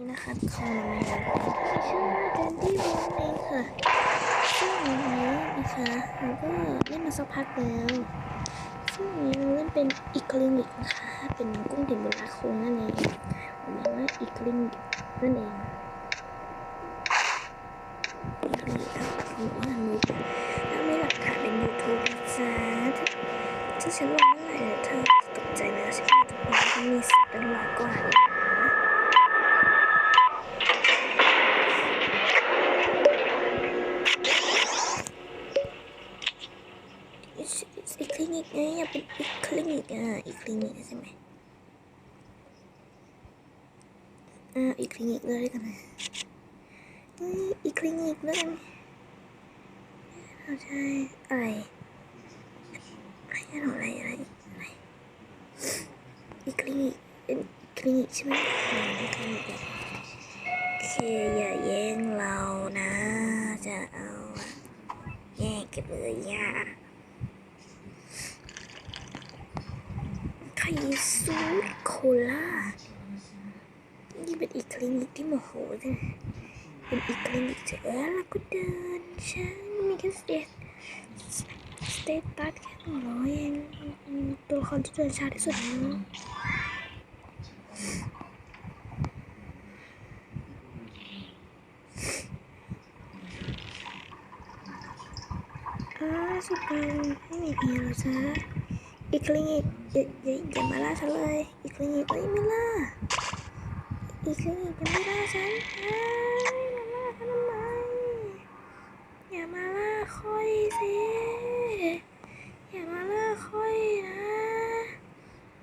นี่นะคะคอมาที่ชื่อว่าแดนดี้วอนเองค่ะซึ่งวันนี้นะคะเราก็เล่นมาสักพักแล้วซึ่งนี้เราเล่นเป็นอีกลินิกนะคะเป็นกุ้งเด่นบุราคงนั่นเองผมเรียกว่าอีกลินิกนั่นเองอีกลินิกอ่ผมว่ามุกถ้าไม่หลักฐานเป็นยูทูบนะจ๊ะถ้าฉันลงเมื่อไหร่เนี่ยเธอตกใจนะฉันอาจจะเป็นมีสิทธิ์เป็นหลักกว่านะ อีกคลินิกไง อีกคลินิกอะอีกคลินิกใช่ไหมอ่าอีกคลินิกเลยกันนะเอ้ยอีกคลินิกเลยเอาใช่อะไรอะไรอะไรอะไรอะไรอีกคลินิกเป็นคลินิกใช่ไหมอ่าอีกคลินิกโอเคอย่าแย่งเรานะจะเอาแย่งกันเลยย่า ไข่ซูดโคล่านี่เป็นอีกคลินิกที่โมโหเลยเป็นอีกคลินิกเจ อแล้วก็เดินฉันมีแค่สเตตสเตตัสแค่หนึ่งร้อยเองตัวละครที่เดินช้าที่สุดแล้วอ่าสุดปังอีกอย่าอย่ามาล่าฉันเลย อีกลินิกเอ้ยไม่ล่าอีกลินิกอย่าม่ล่าฉันเอ้ยมาล่าฉันทำไมอย่ามาล่าค่อยสิอย่ามาล่าค่อยนะ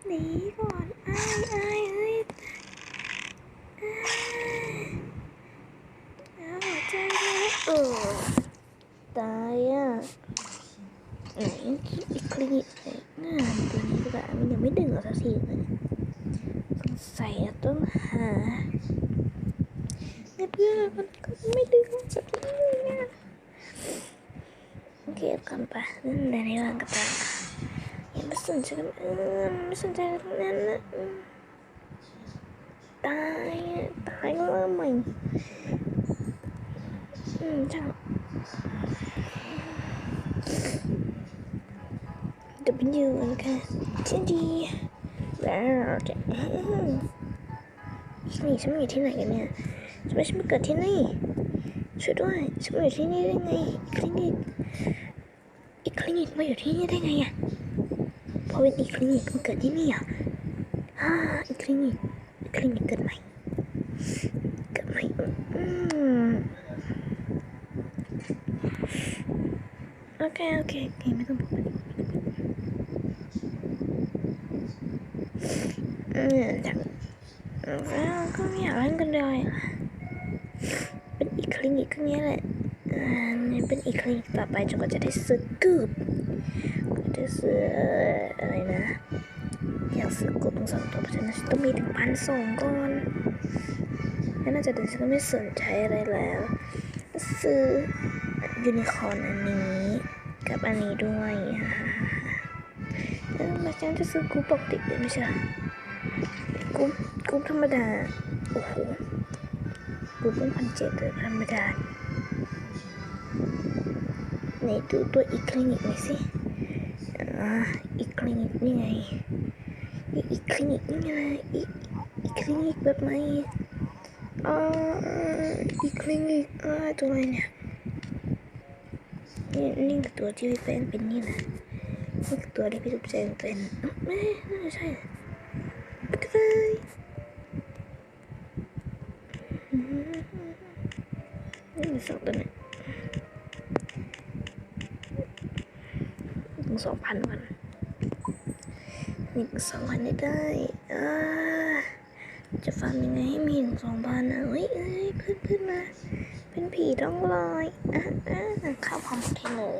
หนีก่อนไอ้ไอ้ายเอ้ยอ้ายแล้วหัวใจเลยเออตายอะไหนอีกลินิ ที่เลยสงสัยต้องหาเพื่อนมันก็ไม่ดึงสักทีนี่ยโอเคกันไปนั่นแต่ในว่างกับตาอย่ามาสนใจกันเออไม่สนใจกันนั้นนะตายตายก็เริ่มใหม่อืมช่าง W นะคะที่ดี แล้วจะนี่ฉันมาอยู่ที่ไหนกันเนี่ยทำไมฉันมาเกิดที่นี่ช่วยด้วยฉันมาอยู่ที่นี่ได้ไงอีคลินิกอีกคลินิกมาอยู่ที่นี่ได้ไงอะเพราะเป็นอีกคลินิกมาเกิดที่นี่อะอ่าอีกคลินิกอีกคลินิกเกิดใหม่เกิดใหม่อืมโอเคโอเคโอเคไม่ต้องพูด อืมแต่แล้ว ก็ไม่อยากเล่นกันเลยเป็นอีกคลินิกก็เนี้ยแหละอ่านี่เป็นอีกคลินิกต่อไปจนกว่าจะได้ซื้อกูบก็จะซื้ออะไรนะอยากซื้อกูบทั้งสองตัวเพราะฉะนั้นต้องมีถึงพันสองก่อนแล้วน่าจะเดี๋ยวฉันก็ไม่สนใจอะไรแล้ว ซื้อยูนิคอร์นอันนี้ กับอันนี้ด้วยฮ่าฮ่าฮ่าเออมาฉันจะซื้อกูปกติเลยไม่ใช่หรอ กุ๊บกุ๊บธรรมดา โอ้โหกุ๊บเป็นพันเจ็ดเลยธรรมดาไหนดูตัวอีกคลินิกหน่อยสิอีกคลินิกนี่ไง อีกคลินิกนี่ไง อีกอีกคลินิกแบบไหนอ่าอีกคลินิกอ่าตัวอะไรเนี่ยนี่นี่คือตัวที่พี่เป็นเป็นนี่นะนี่คือตัวที่พี่ตุ๊กเจนเป็นไม่ไม่ใช่ ไปกันเลยนี่มีสองตัวนี่ยถึงสองพันวันหนี่งสองพันได้ได้จะฟังยังไงให้มีถึงสองพันอะเฮ้ยเอ้ยเพื่อนเพื่อนมา เป็นผีต้องลอยอะอะเข้าพร้อมบล็อกเทนเลย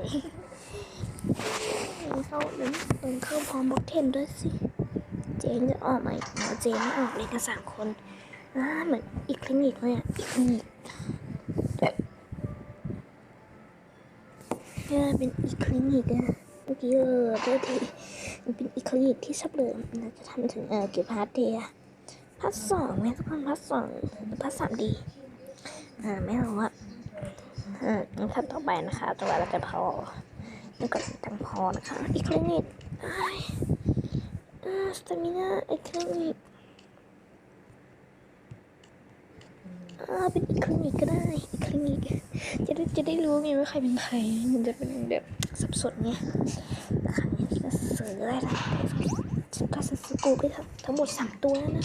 เข้าเดินเข้าพร้อมบล็อกเทนด้วยสิ นจะออกไหมอ๋อเจนไม่ออกเลยกันสามคนอ่าเหมือนอีกคลินิกเลยอะอีกคลินิกเนี่ยเป็นอีกคลินิกอะเมื่อกี้เออเจ้าทีมันเป็นอีกคลินิกที่ชอบเลยมันจะทำถึงเออเก็บฮาร์ดเดย์พาร์ทสองเนี่ยทุกคนพาร์ทสองพาร์ทสามดีอ่าไม่รู้ว่าอืมขั้นต่อไปนะคะตัวเราจะพอแล้วก็ตังพอนะคะอีกครั้งนิด อ่าสตามินาอีกครั้งนิดอ่าเป็นอีกครั้งนิดก็ได้อีกครั้งนิดจะได้จะได้รู้ไงว่าใครเป็นใครมันจะเป็นแบบสับสนไงครั้งนี้ก็ซื้ออะไรล่ะฉันก็ซื้อกูไปทั้งทั้งหมดสามตัวนะ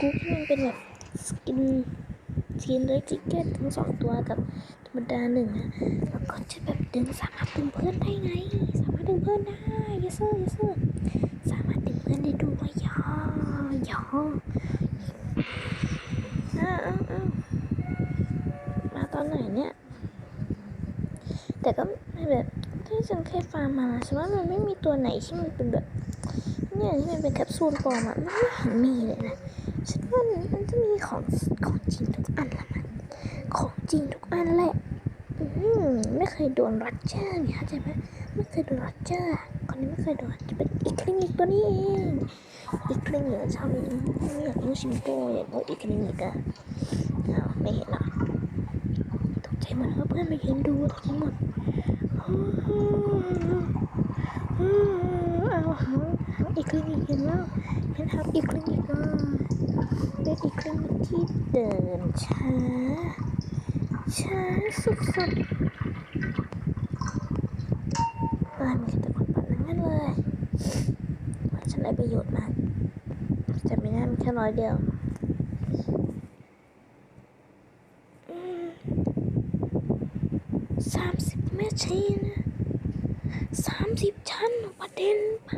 กูที่มันเป็นแบบสกินสกินเลยจิกเก็ตทั้งสองตัวกับธรรมดาหนึ่งอะแล้วก็จะแบบดึงสามารถดึงเพื่อนได้ไง สามารถดึงเพื่อนได้ยสเซอร์ยสเซอร์สามารถดึงเพื่อนได้ด้วยย่ อย่ออ้าวอ้าวอ้าวมาตอนไหนเนี่ย แต่ก็ไม่แบบที่ฉันเคยฟาร์มมาฉันว่ามันไม่มีตัวไหนที่มันเป็นแบบเนี่ยที่มันเป็นแคปซูลปลอมอะมันไม่เห็นมีเลยนะฉันว่ามันจะมีของของจริงทุกอันละมันของจริงทุกอันแหละอืมไม่เคยโดนรัดเจอร์เนี่ยเข้าใจไหมไม่เคยโดนรัดเจอร์ คนนี้ไม่เคยโดนจะเป็นอีคลินิกตัวนี้เองอีคลินิกชอบไม่อยากรู้ชิมโก้อยากรู้อีคลินิกอะอ้าไม่เห็นหรอตกใจหมดเพื่อนมายืนดูตกใจหมดอ้าวอ้าอีคลินิกเห็นแล้วเห็นครับอีคลินิกอะเป็นอีครั้งหนึ่งที่เดินช้าช้าสุดๆบ้านมีแต่คนปั่นทั้งนั้นเลยฉัน ได้ประโยชน์มากแต่ไม่น่ามีแค่ร้อยเดียวสามสิบไม่ใช่นะสามสิบชั้นประเด็นปะ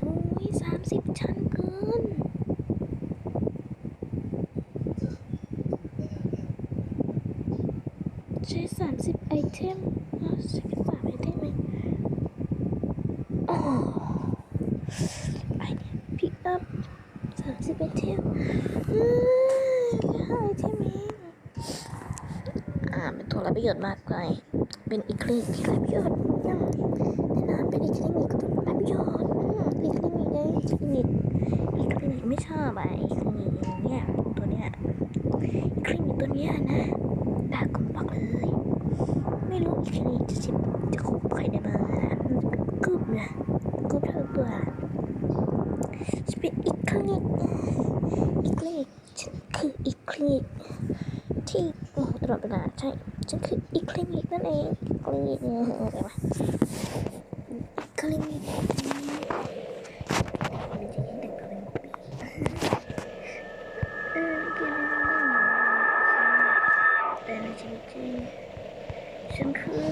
โอ้ยสามสิบชั้นเกินใช้สามสิบไอเทมอะใช้แค่สามไอเทมเองโอ้ไปพิกอัพสามสิบไอเทมอืม แค่ไอเทมอ่าเป็นตัวรับประโยชน์มากเลยเป็นอีกคลินิกที่รับประโยชน์อืมแน่นอนเป็นอีกคลินิกก็ต้องรับประโยชน์อืมอีกคลินิกไงอีกคลินิกอีกคลินิกไม่ชอบอะอีกคลินิกเนี่ยตัวเนี้ยอีกคลินิกตัวเนี้ยนะด่าผมบอกเลย ไม่รู้อีกทีนี้จะสิบจะคุบใครได้บ้างนะมันจะเป็นกรุ๊ปนะกรุ๊ปทั้งตัวจะเป็นอีกคลินิกอีกคลินิกฉันคืออีกคลินิกที่โอ้โหตลอดเวลา ใช่ฉันคืออีกคลินิกนั่นเองคลินิกเอออะไรวะอีกคลินิกไม่ใช่ยังเด็กคลินิกเออเกี่ยวกับแต่ในชีวิตจริง ฉันคือ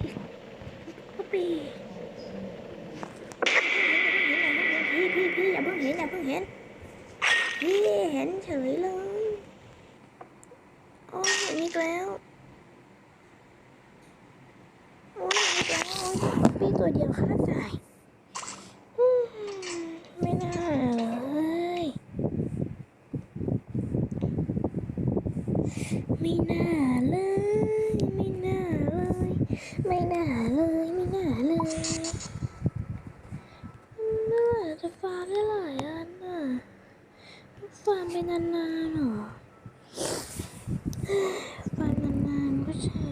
อีกป๊อปปี้พี่พี่พี่อย่าเพิ่งเห็นอย่าเพิ่งเห็น พี่เห็นเฉยเลย โอีกแล้วโอ้ยอีกแล้วปี้ตัวเดียวค่าจ่ายอืมไม่น่าเลยไม่น่าเลย ไม่น่าเลย ไม่น่าเลย ไม่น่าเลยเมื่อจะฟาร์มได้หลายอันน่ะฟาร์มไปนานๆหรอ ฟาร์มนานๆก็ใช่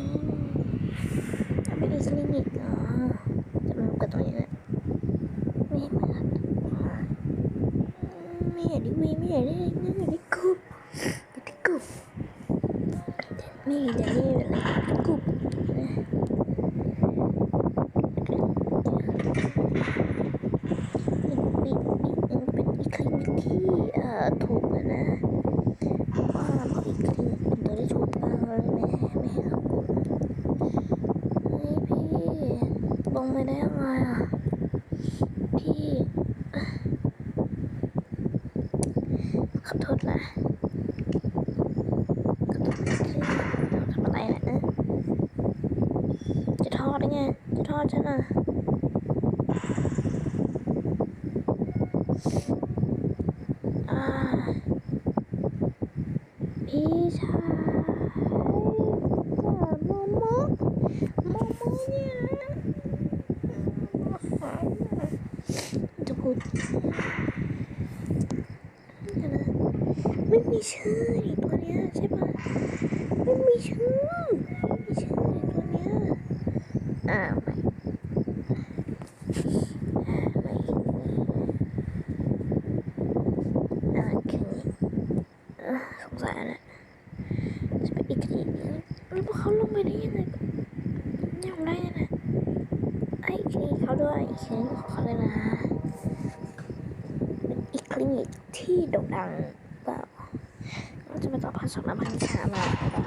ทำไปอีกคลินิกเหรอจะมากับตัวนี้แหละไม่เหมือนไม่อยากได้วีไม่อยากได้นั่นอยากได้กุ๊บอยากได้กุ๊บไม่อยากได้อะไรกุ๊บเป็นเป็นอีกคลินิกที่เอ่อถูกแล้วนะว่าพออีกคลินิกเป็นตัวที่ถูกมากเลยไม่ให้ไม่ให้เขากุ๊บเฮ้ยพี่ลงไปได้ยังไง อะ พี่ขอโทษนะขอโทษที่ทำอะไรนะจะทอดได้ไง จะทอดฉันอะ อ่าพี่ชายกับโมโมโมโมเนี่ย จะพูดชื่อนี่ตัวเนี้ยใช่ปะไม่มีชื่อไม่มีชื่อนี่ตัวเนี้ยอ่าไม่อ่าไม่อ่าคือนี้อ่าสงสัยแล้วจะเป็นอีกทีนึงแล้วพวกเขาลงไปได้ยังไงยังได้ยังไงไอ้คลินิกเขาด้วยอีกคลินิกของเขาเลยนะเป็นอีกคลินิก ที่โด่งดังเปล่าจะไปต่อพันสองพันสามาบ๊ายบ